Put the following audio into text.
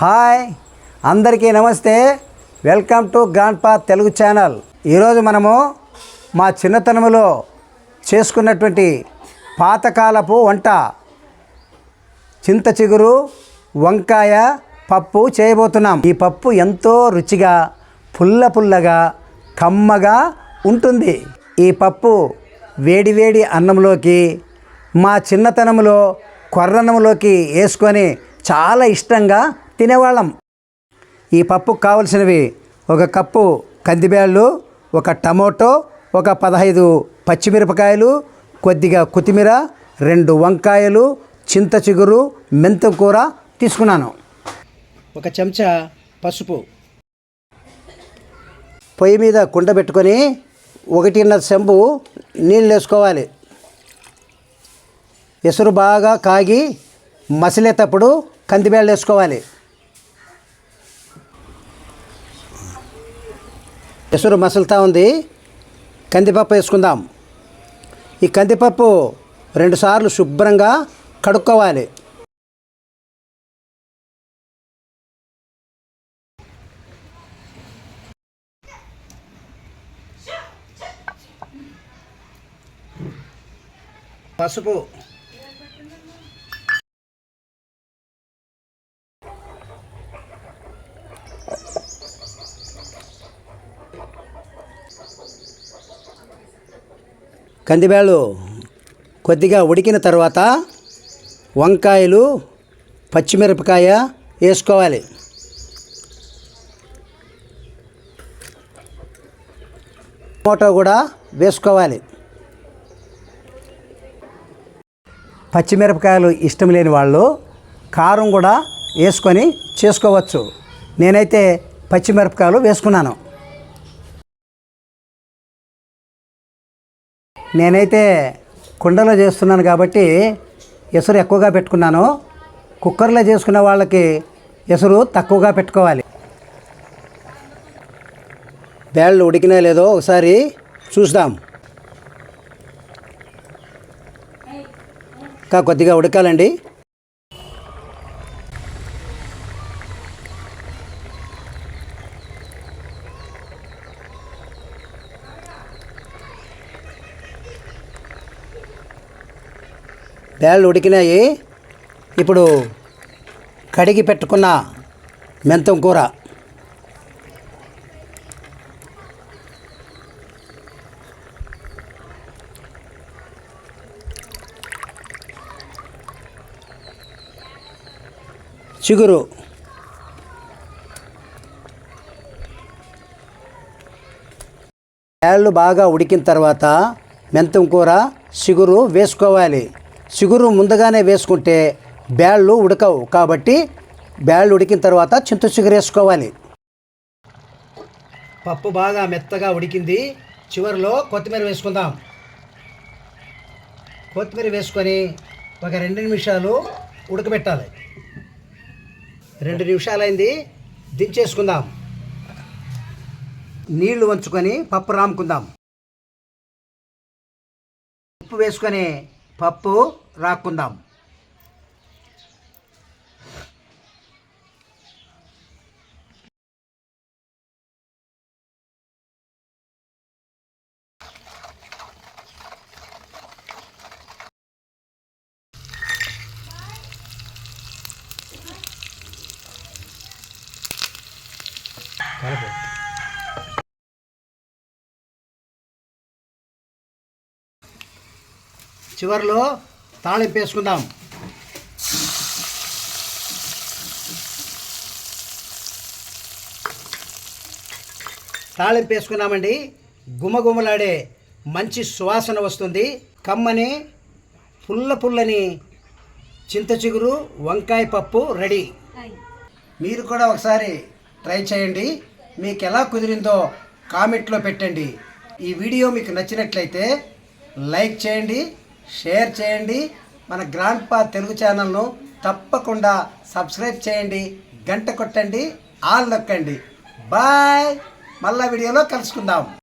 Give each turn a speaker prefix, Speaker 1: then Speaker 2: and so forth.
Speaker 1: Hi అందరికీ నమస్తే. Welcome to grand పా తెలుగు ఛానల్. ఈరోజు మనము మా చిన్నతనంలో చేసుకున్నటువంటి పాతకాలపు వంట. చింత చిగురు వంకాయ పప్పు చేయబోతున్నాం. ఈ పప్పు ఎంతో రుచిగా పుల్ల పుల్లగా కమ్మగా ఉంటుంది. ఈ పప్పు వేడివేడి అన్నంలోకి మా చిన్నతనంలో కొర్రన్నంలోకి వేసుకొని చాలా ఇష్టంగా తినేవాళ్ళం. ఈ పప్పుకు కావలసినవి ఒక కప్పు కందిబ్యాళ్ళు ఒక టమోటో ఒక పదహైదు పచ్చిమిరపకాయలు కొద్దిగా కొత్తిమీర రెండు వంకాయలు చింత చిగురు మెంతం కూర తీసుకున్నాను. ఒక చెంచా పసుపు పొయ్యి మీద కుండ పెట్టుకొని ఒకటిన్నర చెంబు నీళ్ళు వేసుకోవాలి. ఎసురు బాగా కాగి మసిలేటప్పుడు కందిబేళ్ళు వేసుకోవాలి. ఎసురు మసులుతా ఉంది. కందిపప్పు వేసుకుందాం. ఈ కందిపప్పు రెండుసార్లు శుభ్రంగా కడుక్కోవాలి. పసుపు కందిబ్యాళ్ళు కొద్దిగా ఉడికిన తర్వాత వంకాయలు పచ్చిమిరపకాయ వేసుకోవాలి. టమోటో కూడా వేసుకోవాలి. పచ్చిమిరపకాయలు ఇష్టం లేని వాళ్ళు కారం కూడా వేసుకొని చేసుకోవచ్చు. నేనైతే పచ్చిమిరపకాయలు వేసుకున్నాను. నేనైతే కుండలో చేస్తున్నాను కాబట్టి ఎసురు ఎక్కువగా పెట్టుకున్నాను. కుక్కర్లో చేసుకునే వాళ్ళకి ఎసురు తక్కువగా పెట్టుకోవాలి. బ్యాళ్ళు ఉడికినా లేదో ఒకసారి చూద్దాం ఇంకా కొద్దిగా ఉడకాలండి. బ్యాళ్ళు ఉడికినాయి. ఇప్పుడు కడిగి పెట్టుకున్న మెంతం కూర. చిగురు. బ్యాళ్ళు బాగా ఉడికిన తర్వాత మెంతం కూర చిగురు వేసుకోవాలి. చిగురు ముందుగానే వేసుకుంటే బ్యాళ్ళు ఉడకవు. కాబట్టి బ్యాళ్ళు ఉడికిన తర్వాత చింత చిగురు వేసుకోవాలి. పప్పు బాగా మెత్తగా ఉడికింది. చివరిలో కొత్తిమీర వేసుకుందాం. కొత్తిమీర వేసుకొని ఒక రెండు నిమిషాలు ఉడకబెట్టాలి. రెండు నిమిషాలైంది. దించేసుకుందాం. నీళ్ళు వంచుకొని పప్పు రాముకుందాం. ఉప్పు వేసుకొని పప్పు రాక్కుందాం చివరిలో తాళింపు వేసుకుందాం. తాళింపు వేసుకున్నామండి గుమగుమలాడే మంచి సువాసన వస్తుంది. కమ్మని పుల్ల పుల్లని చింత చిగురు వంకాయ పప్పు రెడీ. మీరు కూడా ఒకసారి ట్రై చేయండి. మీకు ఎలా కుదిరిందో కామెంట్లో పెట్టండి. ఈ వీడియో మీకు నచ్చినట్లయితే లైక్ చేయండి. షేర్ చేయండి. మన గ్రాండ్ పా తెలుగు ఛానల్ను తప్పకుండా సబ్స్క్రైబ్ చేయండి. గంట కొట్టండి. ఆల్ నొక్కండి. బాయ్. మళ్ళా వీడియోలో కలుసుకుందాం.